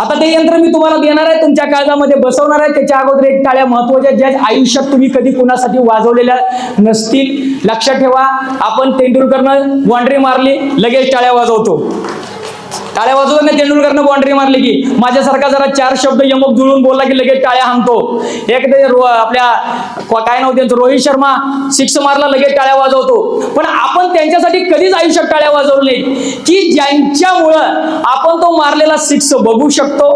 आता ते यंत्र मी तुम्हाला देणार आहे तुमच्या काळजामध्ये बसवणार आहे. त्याच्या अगोदर एक टाळ्या महत्त्वाच्या ज्या आयुष्यात तुम्ही कधी कुणासाठी वाजवलेल्या नसतील. लक्षात ठेवा आपण तेंडुलकरनं बाउंड्री मारली लगेच टाळ्या वाजवतो. टाळ्या वाजवताना तेंडुलकरनं बाउंड्री मारली की माझ्यासारखा जरा चार शब्द यमक जुळून बोलला की लगेच टाळ्या हाणतो. एक ते आपल्या काय नाव त्यांचं रोहित शर्मा सिक्स मारला लगेच टाळ्या वाजवतो. पण आपण त्यांच्यासाठी कधीच आयुष्यात टाळ्या वाजवले की ज्यांच्यामुळं आपण तो मारलेला सिक्स बघू शकतो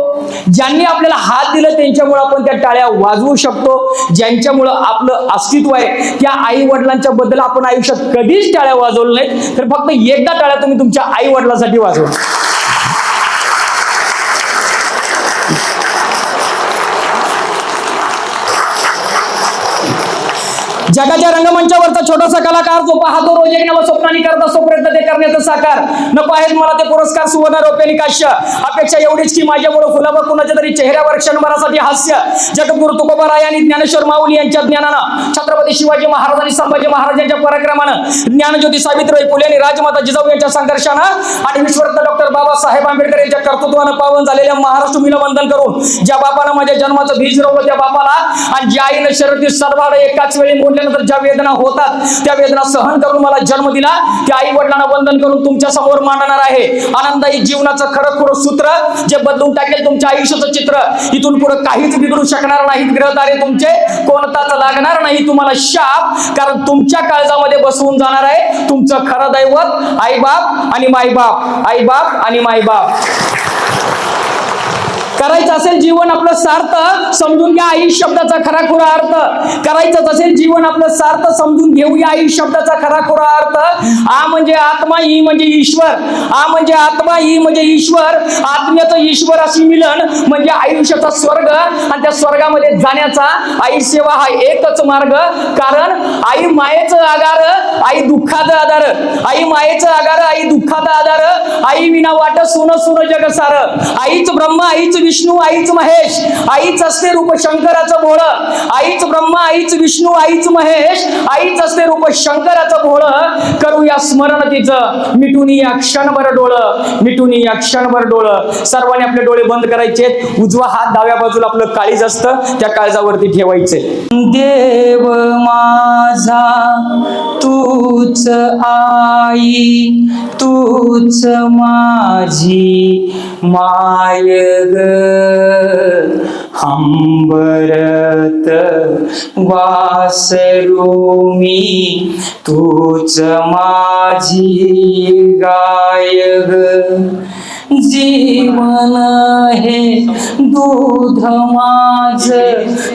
ज्यांनी आपल्याला हात दिलं त्यांच्यामुळे आपण त्या टाळ्या वाजवू शकतो ज्यांच्यामुळं आपलं अस्तित्व आहे त्या आई वडिलांच्या बद्दल आपण आयुष्यात कधीच टाळ्या वाजवल्या नाहीत. तर फक्त एकदा टाळ्या तुम्ही तुमच्या आई वडिलांसाठी वाजवा. जगाच्या रंगमंचावरचा छोटासा कलाकार जो पाहतो रोज एक नवं स्वप्नाने करत असतो प्रयत्न ते करण्याचा साकार. नको आहेत मला ते पुरस्कार सुवर्ण रोप्यानी काश्य. अपेक्षा एवढीच की माझ्यामुळे फुलावर कुणाच्या तरी चेहऱ्यावर क्षणभरासाठी हास्य. जगद्गुरु तुकोबाराय आणि ज्ञानेश्वर माऊली यांच्या ज्ञानानं छत्रपती शिवाजी महाराज आणि संभाजी महाराजांच्या पराक्रमानं ज्ञानज्योती सावित्रीबाई फुले आणि राजमाता जिजाऊ यांच्या संघर्षानं आणि विश्वरत्न डॉक्टर बाबासाहेब आंबेडकर यांच्या कर्तृत्वानं पावन झालेल्या महाराष्ट्र मिला वंदन करून ज्या बापानं माझ्या जन्माचं बीज रोवलं त्या बापाला आणि ज्या आईनं शर्यती सर्वाड एकाच वेळी मोडल्यानंतर ज्या वेदना होतात त्या वेदना सहन करून मला जन्म दिला त्या आई वडिलांना वंदन करून तुमच्यासमोर मांडणार आहे. आनंदाई जीवनाचं खरं खुरं सूत्र जे बदलून टाकेल तुमच्या आयुष्याचं चित्र इथून पुढे काहीच बिघडू शकणार नाहीत ग्रहतारे तुमचे कोणताच लागणार नाही तुम्हाला शाप कारण तुमच्या काळजामध्ये बसवून जाणार आहे तुमचं खरं दैवत आईबाप आणि माईबाप आईबाप आणि माईबाप करायचं असेल जीवन आपलं सार्थ समजून घ्या आई शब्दाचा खरा खुरा अर्थ. करायचंच असेल जीवन आपलं सार्थ समजून घेऊया आई शब्दाचा खरा खुरा अर्थ. आ म्हणजे आत्मा ई म्हणजे ईश्वर. आ म्हणजे आत्मा ई म्हणजे ईश्वर. आत्म्याचं ईश्वर अशी मिलन म्हणजे आयुष्याचा स्वर्ग आणि त्या स्वर्गामध्ये जाण्याचा आई सेवा हा एकच मार्ग. कारण आई मायेचं आगार आई दुःखाचं आधार. आई मायेचं आगार आई दुःखाचा आधार. आई विना वाट सुन सुन जग सार आईच ब्रह्म आईच विष्णू. विष्णू आईच महेश. आईच असते रूप शंकराचं भोळ. आईच ब्रह्मा आईच विष्णू आईच महेश. आईच असते रूप शंकराचं भोळ. करूया स्मरण तिचं. मिटून या क्षणभर डोळ. मिटून या क्षणभर डोळ. सर्वांनी आपले डोळे बंद करायचे उजवा हात डाव्या बाजूला आपलं काळीज असतं. त्या काळजावरती ठेवायचे. देव माझा तूच आई तूच माझी माय ग हंबरत वासरू मी तूच माझी गाय ग जीवन हे दूध माझ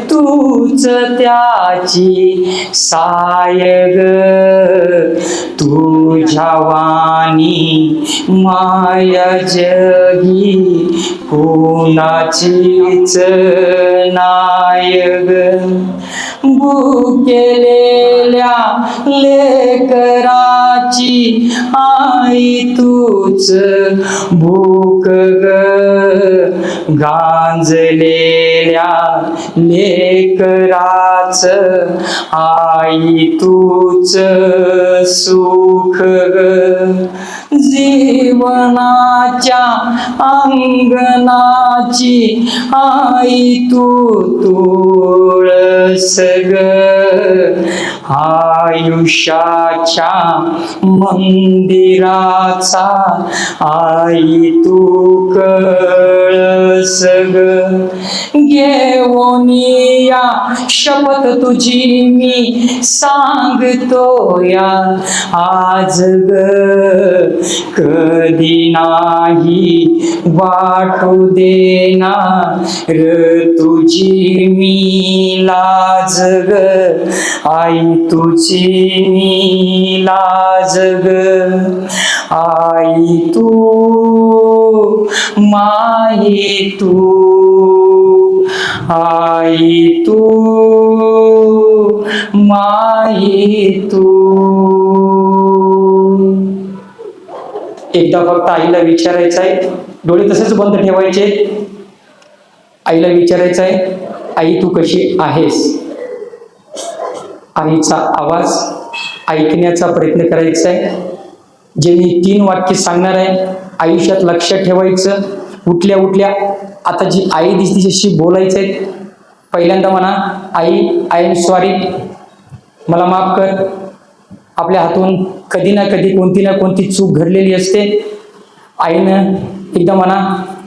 तूच त्याची सायग. तुझ्या वाणी माया जगी कोणाचीच नायग. लेकरा लेकराची आई तूच भूक ग. गांजलेल्या लेकराच आई तूच सुख ग. जीवनाच्या अंगणाची आई तू तुळस ग. आयुष्याच्या मंदिराचा आई तू कळस घेऊनिया घेऊन या शपथ तुझी मी सांगतो या आज ग कधी नाही वाटू देणार तुझी मी लाज ग आई तुझी मी लाज ग आई तू माये तू. आई तू माये तू. एकदा फक्त आईला विचारायचं आहे. डोळे तसेच बंद ठेवायचे. आईला विचारायचं आहे आई तू कशी आहेस? आईचा आवाज ऐकण्याचा प्रयत्न करायचा आहे जे मी तीन वाक्य सांगणार आहे आयुष्यात लक्षात ठेवायचं. उठल्या उठल्या आता जी आई दिसते तिच्याशी आहे पहिल्यांदा म्हणा आई आय एम सॉरी मला माफ कर. आपल्या हातून कधी ना कधी कोणती ना कोणती चूक घडलेली असते. आईनं एकदा म्हणा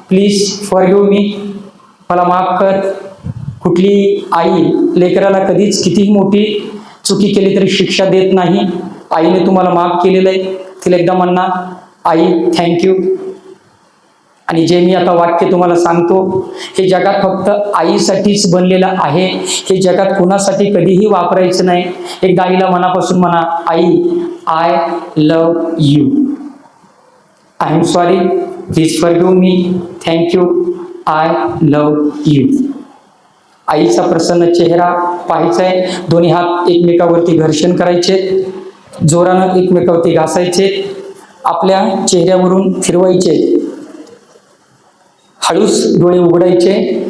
प्लीज फॉर मी मला माफ कर. कुठली आई लेकराला कधीच कितीही मोठी चुकी केली तरी शिक्षा देत नाही. आईने तुम्हाला माफ केलेलं आहे. तिला एकदा म्हणणार आई थँक्यू आणि जे मी आता वाक्य तुम्हाला सांगतो हे जगात फक्त आईसाठीच बनलेलं आहे. हे जगात कुणासाठी कधीही वापरायचं नाही. एकदा आईला मनापासून म्हणा आई I love you I am sorry please for me thank you I love you आईचा प्रसन्न चेहरा पाहायचा आहे दोन्ही हात एकमेकावरती घर्षण करायचे जोरानं एकमेकावरती घासायचे आपल्या चेहऱ्यावरून फिरवायचे हळूस डोळे उघडायचे.